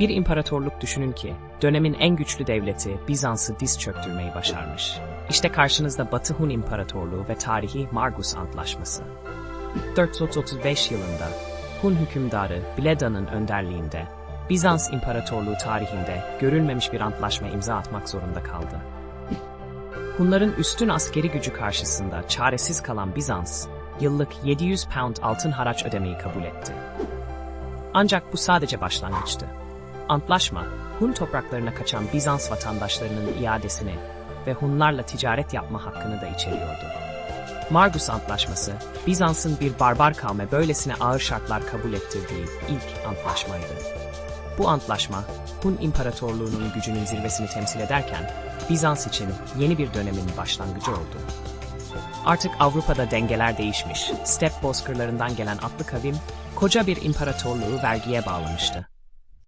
Bir imparatorluk düşünün ki, dönemin en güçlü devleti Bizans'ı diz çöktürmeyi başarmış. İşte karşınızda Batı Hun İmparatorluğu ve tarihi Margus Antlaşması. 435 yılında Hun hükümdarı Bleda'nın önderliğinde Bizans İmparatorluğu tarihinde görülmemiş bir antlaşma imza atmak zorunda kaldı. Hunların üstün askeri gücü karşısında çaresiz kalan Bizans, yıllık 700 pound altın haraç ödemeyi kabul etti. Ancak bu sadece başlangıçtı. Antlaşma, Hun topraklarına kaçan Bizans vatandaşlarının iadesini ve Hunlarla ticaret yapma hakkını da içeriyordu. Margus Antlaşması, Bizans'ın bir barbar kavme böylesine ağır şartlar kabul ettirdiği ilk antlaşmaydı. Bu antlaşma, Hun İmparatorluğu'nun gücünün zirvesini temsil ederken, Bizans için yeni bir dönemin başlangıcı oldu. Artık Avrupa'da dengeler değişmiş, step bozkırlarından gelen atlı kavim, koca bir imparatorluğu vergiye bağlamıştı.